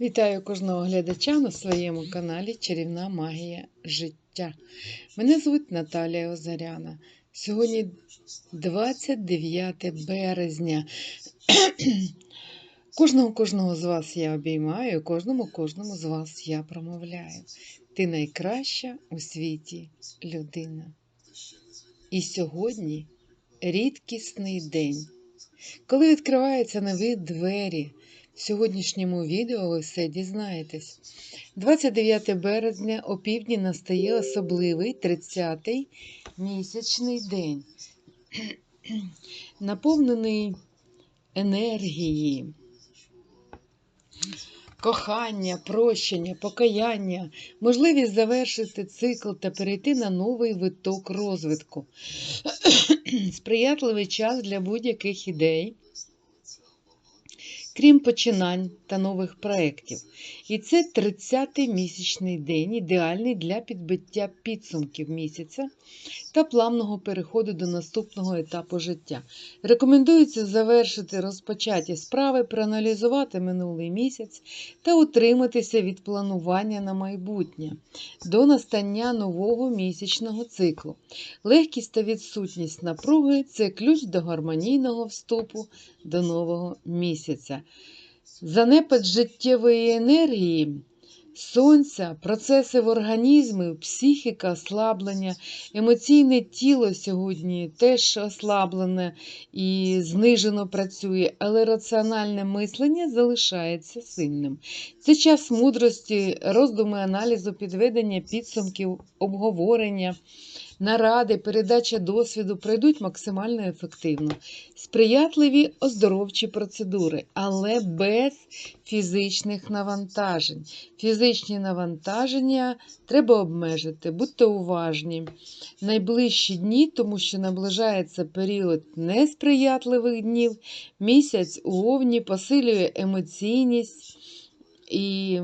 Вітаю кожного глядача на своєму каналі Чарівна Магія життя. Мене звуть Наталія Озаряна. Сьогодні 29 березня. Кожного кожного з вас я обіймаю, кожному кожному з вас я промовляю. Ти найкраща у світі людина. І сьогодні рідкісний день, коли відкриваються нові двері. В сьогоднішньому відео ви все дізнаєтесь. 29 березня о півдні настає особливий 30-й місячний день, наповнений енергії, кохання, прощення, покаяння, можливість завершити цикл та перейти на новий виток розвитку, сприятливий час для будь-яких ідей крім починань та нових проєктів. І це 30-й місячний день, ідеальний для підбиття підсумків місяця та плавного переходу до наступного етапу життя. Рекомендується завершити розпочаті справи, проаналізувати минулий місяць та утриматися від планування на майбутнє до настання нового місячного циклу. Легкість та відсутність напруги це ключ до гармонійного вступу до нового місяця. Занепад життєвої енергії, сонця, процеси в організмі, психіка, ослаблення, емоційне тіло сьогодні теж ослаблене і знижено працює, але раціональне мислення залишається сильним. Це час мудрості, роздуми, аналізу, підведення підсумків, обговорення наради, передача досвіду пройдуть максимально ефективно, сприятливі оздоровчі процедури, але без фізичних навантажень. Фізичні навантаження треба обмежити, будьте уважні. Найближчі дні, тому що наближається період несприятливих днів, місяць у овні посилює емоційність і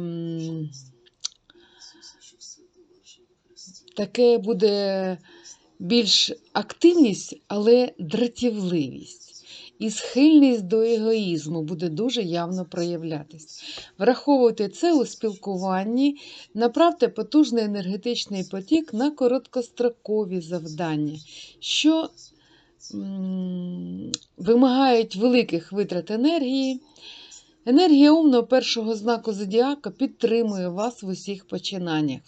таке буде більш активність, але дратівливість. І схильність до егоїзму буде дуже явно проявлятись. Враховуйте це у спілкуванні, направте потужний енергетичний потік на короткострокові завдання, що вимагають великих витрат енергії. Енергія умного першого знаку зодіака підтримує вас в усіх починаннях.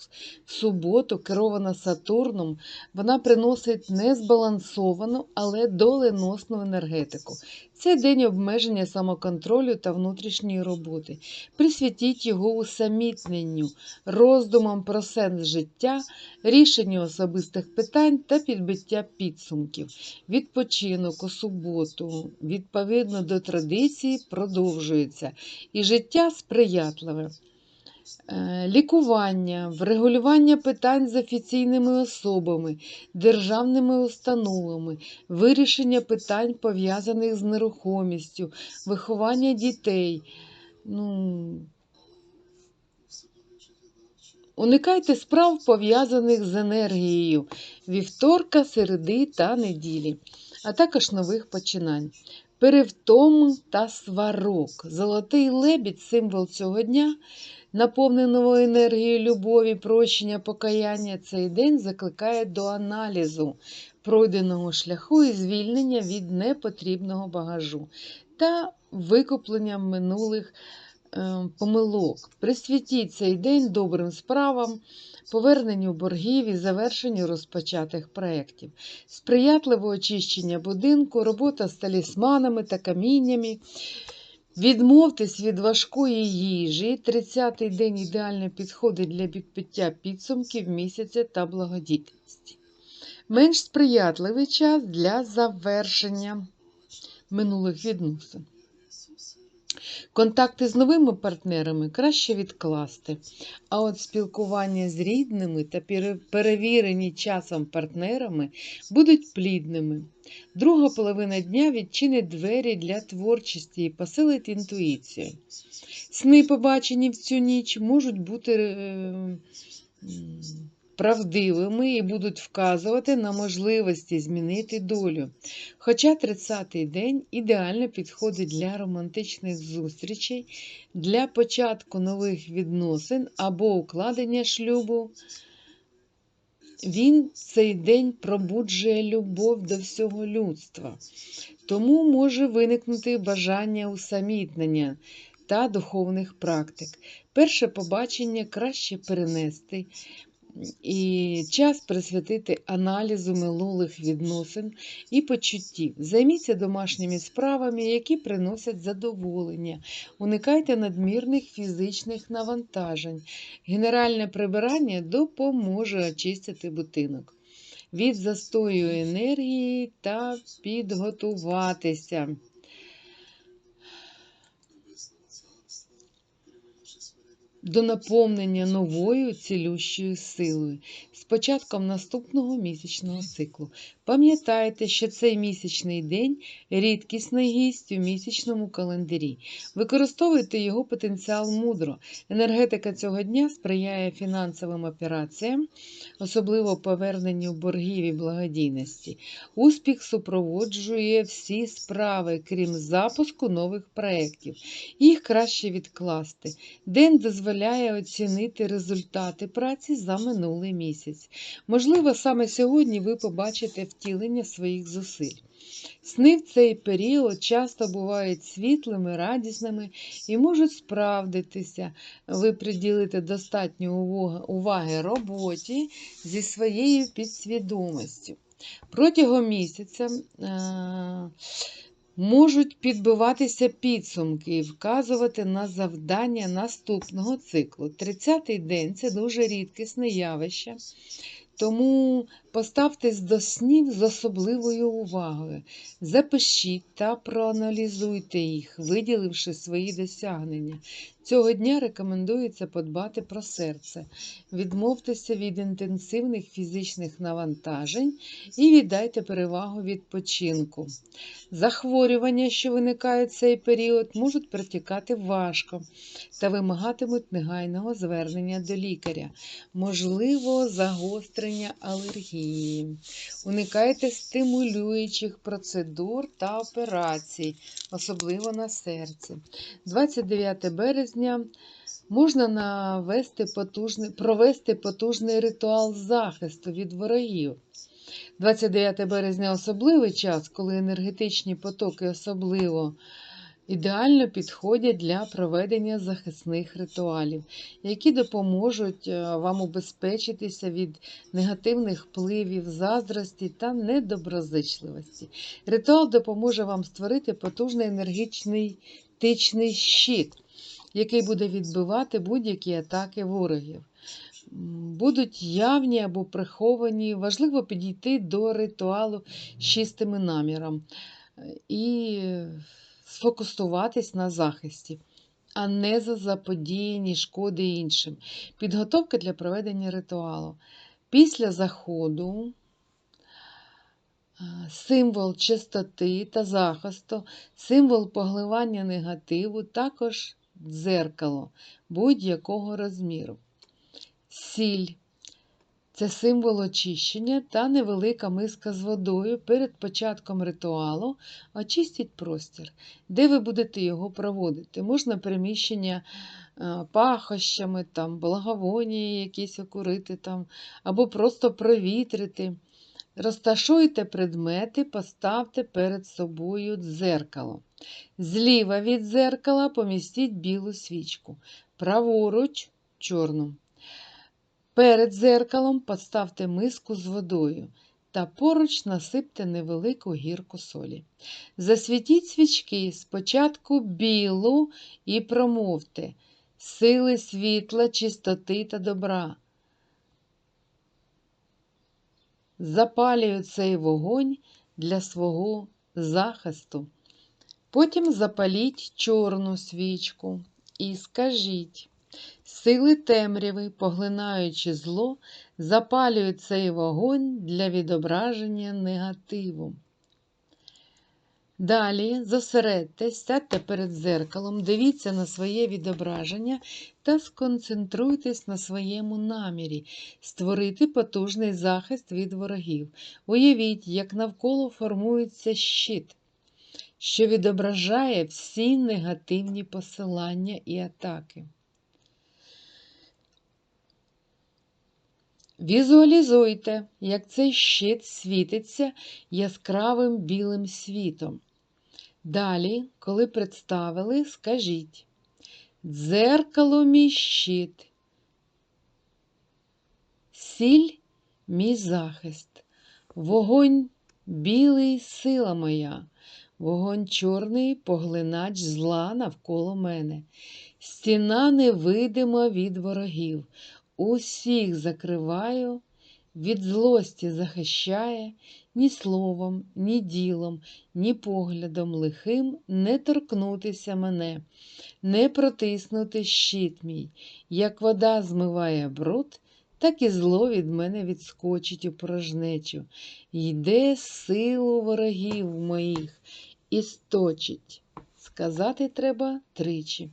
В суботу, керована Сатурном, вона приносить незбалансовану, але доленосну енергетику. Це день обмеження самоконтролю та внутрішньої роботи. Присвятіть його усамітненню, роздумам про сенс життя, рішенню особистих питань та підбиття підсумків. Відпочинок у суботу, відповідно до традиції, продовжується, і життя сприятливе. Е, лікування, врегулювання питань з офіційними особами, державними установами, вирішення питань, пов'язаних з нерухомістю, виховання дітей. Ну, Уникайте справ, пов'язаних з енергією вівторка, середи та неділі, а також нових починань. Перевтом та сварок. Золотий лебідь символ цього дня наповненого енергією любові, прощення, покаяння, цей день закликає до аналізу пройденого шляху і звільнення від непотрібного багажу та викуплення минулих помилок. Присвятіть цей день добрим справам. Поверненню боргів і завершенню розпочатих проєктів, сприятливе очищення будинку, робота з талісманами та каміннями, Відмовтесь від важкої їжі. 30-й день ідеально підходить для підпиття підсумків місяця та благодітельності. Менш сприятливий час для завершення минулих відносин. Контакти з новими партнерами краще відкласти, а от спілкування з рідними та перевірені часом партнерами будуть плідними. Друга половина дня відчинить двері для творчості і посилить інтуїцію. Сни, побачені в цю ніч, можуть бути е, правдивими і будуть вказувати на можливості змінити долю. Хоча 30-й день ідеально підходить для романтичних зустрічей, для початку нових відносин або укладення шлюбу. Він цей день пробуджує любов до всього людства, тому може виникнути бажання усамітнення та духовних практик. Перше побачення краще перенести і час присвятити аналізу минулих відносин і почуттів. Займіться домашніми справами, які приносять задоволення. Уникайте надмірних фізичних навантажень. Генеральне прибирання допоможе очистити будинок. Від застою енергії та підготуватися. До наповнення новою цілющою силою з початком наступного місячного циклу. Пам'ятайте, що цей місячний день рідкісний гість у місячному календарі. Використовуйте його потенціал мудро. Енергетика цього дня сприяє фінансовим операціям, особливо поверненню боргів і благодійності. Успіх супроводжує всі справи, крім запуску нових проєктів. Їх краще відкласти. День дозволяє оцінити результати праці за минулий місяць. Можливо, саме сьогодні ви побачите втілення своїх зусиль. Сни в цей період часто бувають світлими, радісними і можуть справдитися. Ви приділите достатньо уваги роботі зі своєю підсвідомістю. Протягом місяця е, можуть підбиватися підсумки і вказувати на завдання наступного циклу. 30-й день це дуже рідкісне явище. Тому поставтесь до снів з особливою увагою, запишіть та проаналізуйте їх, виділивши свої досягнення. Цього дня рекомендується подбати про серце, відмовтеся від інтенсивних фізичних навантажень і віддайте перевагу відпочинку. Захворювання, що виникають в цей період, можуть протікати важко та вимагатимуть негайного звернення до лікаря, можливо, загострення алергії. Уникайте стимулюючих процедур та операцій, особливо на серці. 29 березня. Можна навести потужний, провести потужний ритуал захисту від ворогів. 29 березня особливий час, коли енергетичні потоки особливо ідеально підходять для проведення захисних ритуалів, які допоможуть е, вам убезпечитися від негативних впливів, заздрості та недоброзичливості. Ритуал допоможе вам створити потужний енергічний тичний щит, який буде відбивати будь-які атаки ворогів будуть явні або приховані. Важливо підійти до ритуалу з чистими наміром і сфокусуватись на захисті, а не за заподіяні шкоди іншим. Підготовка для проведення ритуалу. Після заходу. Символ чистоти та захисту, символ погливання негативу, також дзеркало будь-якого розміру. Сіль це символ очищення та невелика миска з водою перед початком ритуалу. Очистіть простір, де ви будете його проводити. Можна приміщення е, пахощами, там, благовонія якісь окурити, там, або просто провітрити. Розташуйте предмети, поставте перед собою дзеркало. Зліва від дзеркала помістіть білу свічку, праворуч чорну. Перед зеркалом поставте миску з водою та поруч насипте невелику гірку солі. Засвітіть свічки спочатку білу і промовте сили світла, чистоти та добра. Запалюю цей вогонь для свого захисту. Потім запаліть чорну свічку і скажіть. Сили темряви, поглинаючи зло, запалюють цей вогонь для відображення негативу. Далі зосередьтесь, сядьте перед зеркалом, дивіться на своє відображення та сконцентруйтесь на своєму намірі, створити потужний захист від ворогів. Уявіть, як навколо формується щит, що відображає всі негативні посилання і атаки. Візуалізуйте, як цей щит світиться яскравим білим світом. Далі, коли представили, скажіть. Дзеркало мій щит, сіль мій захист, вогонь білий сила моя, вогонь чорний поглинач зла навколо мене, стіна невидима від ворогів. Усіх закриваю, від злості захищає, ні словом, ні ділом, ні поглядом лихим не торкнутися мене, не протиснути щит мій. Як вода змиває бруд, так і зло від мене відскочить у порожнечу. Йде силу ворогів моїх і сточить. Сказати треба тричі.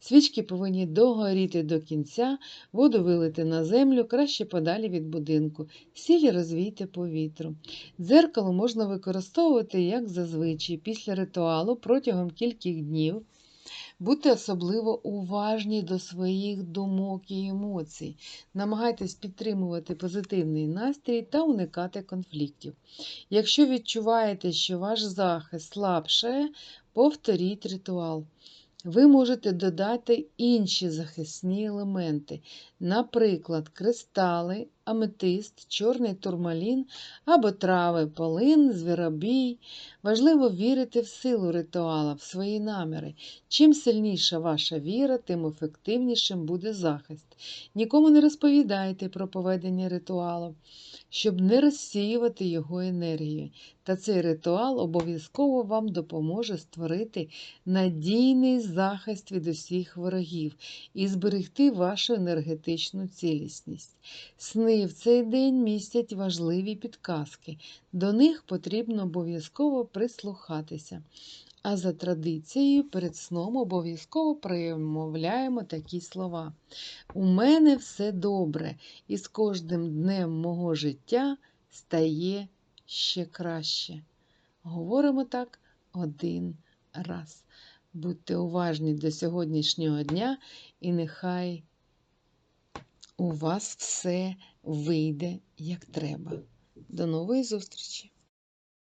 Свічки повинні догоріти до кінця, воду вилити на землю, краще подалі від будинку, сіль розвійте по вітру. Дзеркало можна використовувати, як зазвичай, після ритуалу протягом кількох днів. Будьте особливо уважні до своїх думок і емоцій. Намагайтесь підтримувати позитивний настрій та уникати конфліктів. Якщо відчуваєте, що ваш захист слабшає, повторіть ритуал. Ви можете додати інші захисні елементи, наприклад, кристали, аметист, чорний турмалін або трави, полин, звіробій. Важливо вірити в силу ритуала, в свої наміри. Чим сильніша ваша віра, тим ефективнішим буде захист. Нікому не розповідайте про поведення ритуалу, щоб не розсіювати його енергію. Та цей ритуал обов'язково вам допоможе створити надійний захист від усіх ворогів і зберегти вашу енергетичну цілісність. Сни в цей день містять важливі підказки, до них потрібно обов'язково прислухатися. А за традицією перед сном обов'язково промовляємо такі слова. У мене все добре, і з кожним днем мого життя стає ще краще. Говоримо так один раз. Будьте уважні до сьогоднішнього дня, і нехай у вас все вийде як треба. До нової зустрічі!